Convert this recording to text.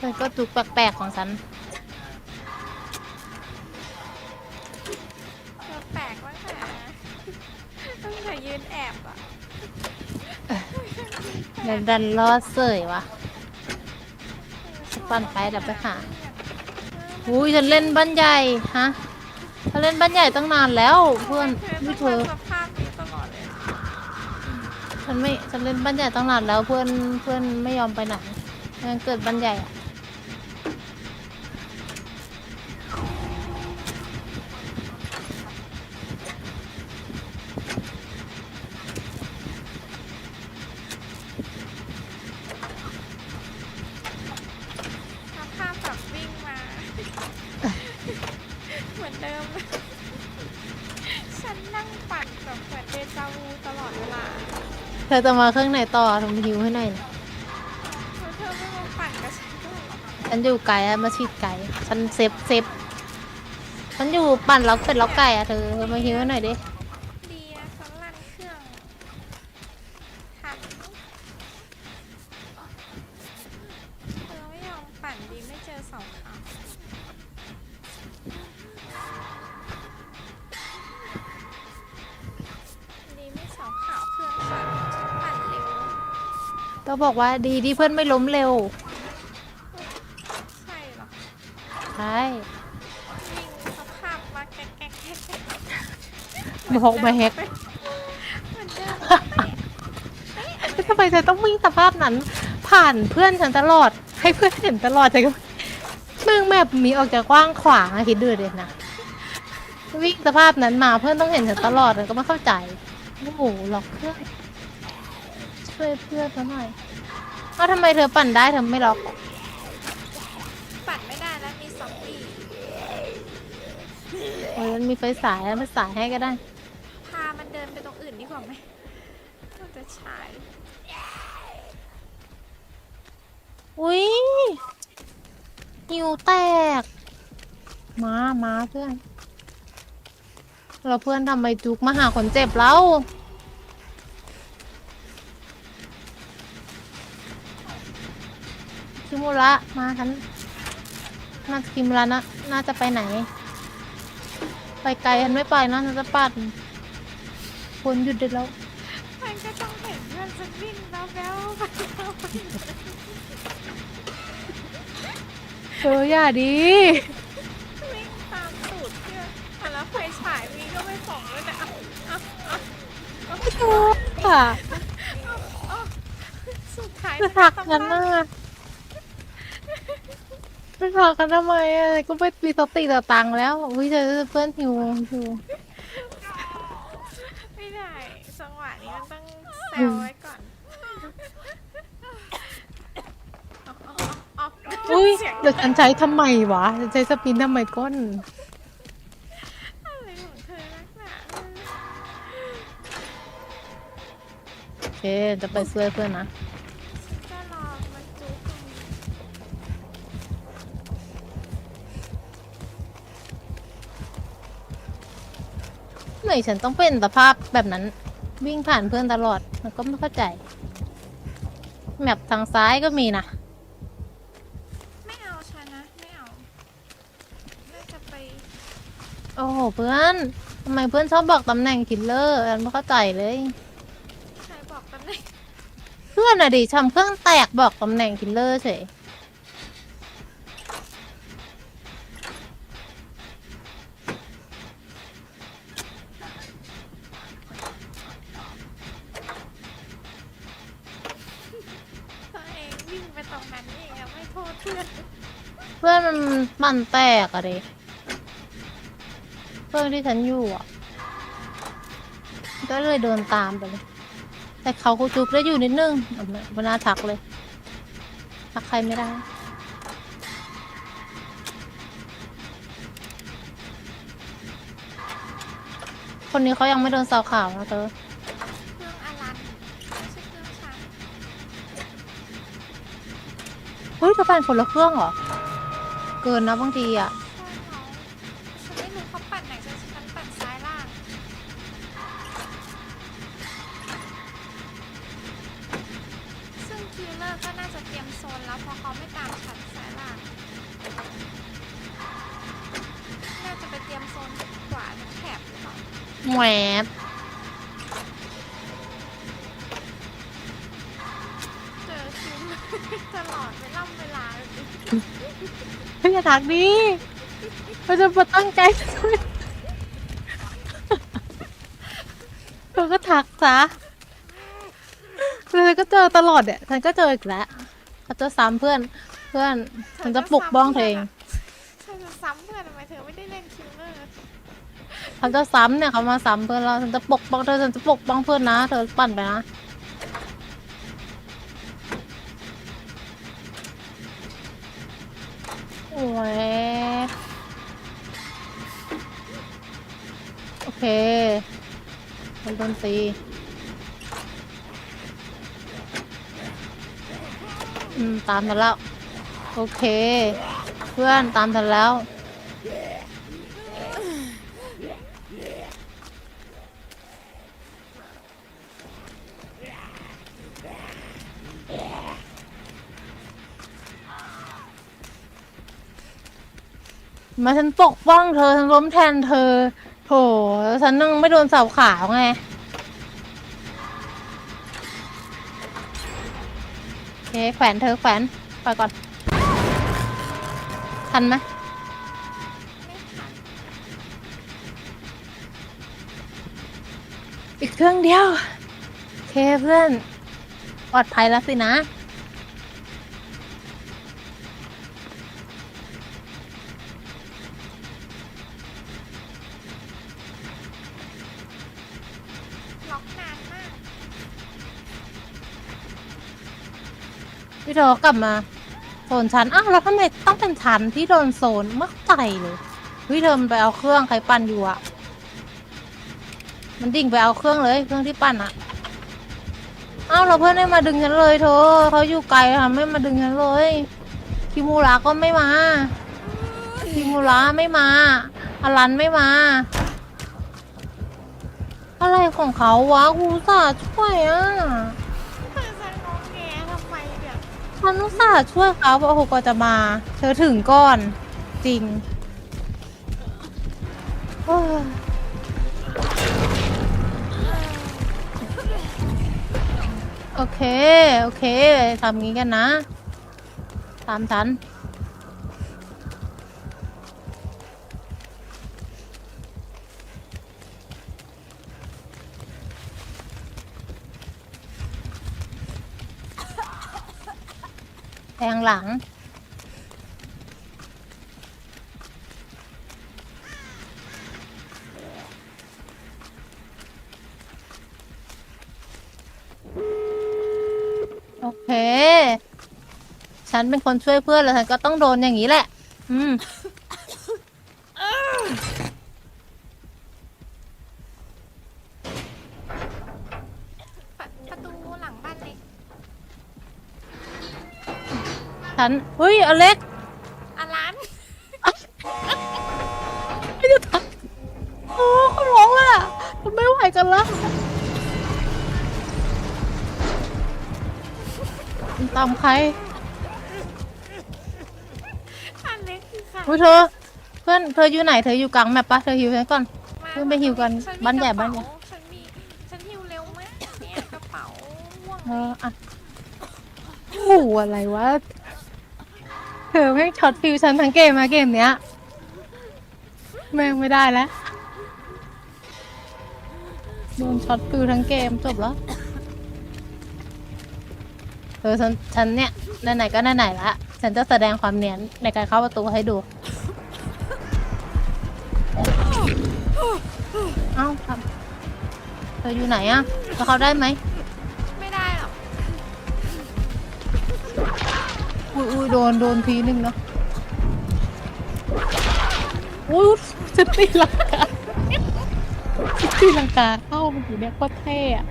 ฉันก็จุกแปลกๆของฉัน เธอแปลกมากนะต้องแต่ยืนแอบอะเดินดันรอดเสยวะปั่นไปเดี๋ยวไปหา อุ้ยฉันเล่นบ้านใหญ่ฮะฉันเล่นบ้านใหญ่ตั้งนานแล้ว เพื่อนเธอไม่ต้องเธอมาสภาพนี้ตลอดเลยฉันไม่ฉันเล่นบ้านใหญ่ตั้งนานแล้วเพื่อนเพื่อนไม่ยอมไปไหนยังเกิดบ้านใหญ่อะ สภาพแบบวิ่งมา เหมือนเดิมเลยฉันนั่งปั่นแบบเหมือนเดจาวูตลอดเวลา เธอจะมาเครื่องไหนต่อทำฮิวให้หน่อยนะแล้วเธอไม่มาปั่นกับฉันด้วยเหรอฉันอยู่ไกลอะมาฉีดไก่ฉันเซฟเซฟฉันอยู่ปั่นแล้วเป็ดแล้วไก่อะเธอเธอมาฮิวให้หน่อยดิดีนะฉันลั่นเครื่องทันเธอไม่ยอมปั่นดีไม่เจอเสาขา ก็บอกว่าดีที่เพื่อนไม่ล้มเร็ว ใช่เหรอใช่วิ่งสภาพมาแก๊กแก๊กแก๊กแก๊กบอกมาแฮก เหมือนเดิมทำไมฉันต้องวิ่งสภาพนั้น ผ่านเพื่อนฉันตลอด ให้เพื่อนเห็นตลอดฉันก็มึงแบบมีออกจากกว้างขวางอะคิดดูเด็นะวิ่งสภาพนั้นมาเพื่อนต้องเห็นฉันตลอดฉันก็ไม่เข้าใจโอ้โหหลอกเพื่อน ช่วยเพื่อนซะหน่อยเอ้าทำไมเธอปั่นได้เธอไม่ล็อก ปั่นไม่ได้แล้วมีซอมบี้โอ้ยมันมีไฟสายแล้วมันสายให้ก็ได้ พามันเดินไปตรงอื่นดีกว่าไหมมันจะฉายอุ้ยหิวแตก มามาเพื่อน เราเพื่อนทำไมจุกมาหาคนเจ็บแล้ว คิมุระมาฉันน่าจะคิมุระนะน่าจะไปไหน ไปไกลฉันไม่ไปนะฉันจะปัดคนหยุดได้แล้วมันก็ต้องเห็นเพื่อนฉันวิ่งแล้วแล้วไปแล้วไปเอออย่าดีวิ่งตามสูตรเพื่อนอะแล้วไฟฉายมีก็ไม่ส่องเลยนะเอาเอาเอาไม่ถูกค่ะเอาสุดท้ายจะถักกันน่ะ ไม่ถักกันทำไมอะก็ไม่มีสติต่อตังค์แล้วอุ้ยเจอเพื่อนหิวหิวไม่ได้จังหวะนี้มันต้องแซวไว้ก่อนเอาเอาเอาเอาอุ้ยเสียงเดี๋ยวฉันใช้ทำไมวะฉันใช้สปินทำไมก้น อะไรของเธอนักหนาโอเคจะไปช่วยเพื่อนนะ ไมฉันต้องเป็นสภาพแบบนั้น วิ่งผ่านเพื่อนตลอด มันก็ไม่เข้าใจ แมปทางซ้ายก็มีนะ ไม่เอาฉันนะ ไม่เอาน่าจะไปโอ้โหเพื่อนทำไมเพื่อนชอบบอกตำแหน่งคิลเลอร์ฉันไม่เข้าใจเลย ใครบอกตำแหน่งเพื่อนอะดิทำเครื่องแตกบอกตำแหน่งคิลเลอร์เฉย ตัวเองวิ่งไปตรงนั้นเองอะไม่โทษ เพื่อนมันมันแตกอะเดเพื่อนที่ฉันอยู่อะ ก็เลยโดนตามไปเลย แต่เขาก็จุกได้อยู่นิดนึงอะไม่ไม่น่าทักเลย ทักใครไม่ได้คนนี้เขายังไม่โดนสาวขาวนะเธอ เครื่องอลันไม่ใช่เครื่องฉัน เฮ้ยจะปั่นคนละเครื่องเหรอ เกินนะบางทีอะใช่เขาฉันไม่รู้เขาปั่นไหนฉันฉันปั่นซ้ายล่างซึ่งคิลเลอร์ก็น่าจะเตรียมโซนแล้วเพอเขาไม่ตามฉันสายล่างน่าจะไปเตรียมโซนขวาแถบหรือเปล่า แหวบ อดเวลาเวลาเลยเฮ้ยอย่าทักดิเราจะมาตั้งใจเธอก็ทักซะเลยก็เจอตลอดเนี่ยฉันก็เจออีกแล้วเขาจะซ้ำเพื่อน เพื่อนฉันจะปลุกบ้องเธอเองเธอจะซ้ำเพื่อนทำไมเธอไม่ได้เล่นคิลเลอร์เขาจะซ้ำเนี่ยเขามาซ้ำเพื่อนเราฉันจะปกป้องเธอฉันจะปกป้องเพื่อนนะ เธอปั่นไปนะ โอ้ยโอเคคนโดนตีอืม ตามทันแล้ว โอเค เพื่อนตามทันแล้ว มาฉันปกป้องเธอ ฉันล้มแทนเธอ โถฉันนั่งไม่โดนเสาขาวไง โอเคแขวนเธอแขวนไปก่อน ทันไหมไม่ทันอีกเครื่องเดียว โอเคเพื่อน ปลอดภัยแล้วสินะ พี่เธอกลับมาโซนฉันอ้าวแล้วทำไมต้องเป็นฉันที่โดนโซนมากใจเลยพี่เธอมันไปเอาเครื่องใครปั่นอยู่อะมันดิ่งไปเอาเครื่องเลยเครื่องที่ปั่นอะอ้าวเราเพื่อนไม่มาดึงฉันเลยเธอเขาอยู่ไกลค่ะไม่มาดึงฉันเลยคิมูระก็ไม่มาคิมูระไม่มาอลันไม่มา อะไรของเขาวะกูสาช่วยอะ ฉันอุตส่าห์ช่วยเขาโอ้โหกว่าจะมา เธอถึงก่อน จริงโอ้ยโอเค โอเคทำงี้กันนะ ตามฉัน แทงหลัง โอเค ฉันเป็นคนช่วยเพื่อนแล้วฉันก็ต้องโดนอย่างนี้แหละ อืม ประประตูหลังบ้านเล็ก ฉันเฮ้ยอเล็กอารันไม่ได้ทักโอ้เขาร้องอะมันไม่ไหวกันแล้วมันตามใครอันเล็กคือใครอุ้ยเธอ เพื่อนเธออยู่ไหนเธออยู่กลางแมปปะเธอหิวฉันก่อนมาเพิ่งไปหิวกันฉัมีบ้านใหญ่กระเป๋บ้านใหญ่ฉันมีฉันหิวเร็วมากเนี่ยกระเป๋าม่วงเอออะโอ้โหอะไรวะ เธอแม่งช็อตฟิวฉันทั้งเกมมาเกมเนี้ยแม่งไม่ได้แล้วโดนช็อตฟิวทั้งเกมจบแล้วเออฉันฉันเนี่ยไหนๆก็ไหนๆละฉันจะแสดงความเนียนในการเข้าประตูให้ดู เอ้าครับเธออยู่ไหนอะจะเข้าได้ไหม อุ้ยอุ้ยโดนโดนทีนึงเนาะอุ้ยจะตีลังกาจะตีลังกาเข้าเมื่อกี้เนี่ยก็เท่อะ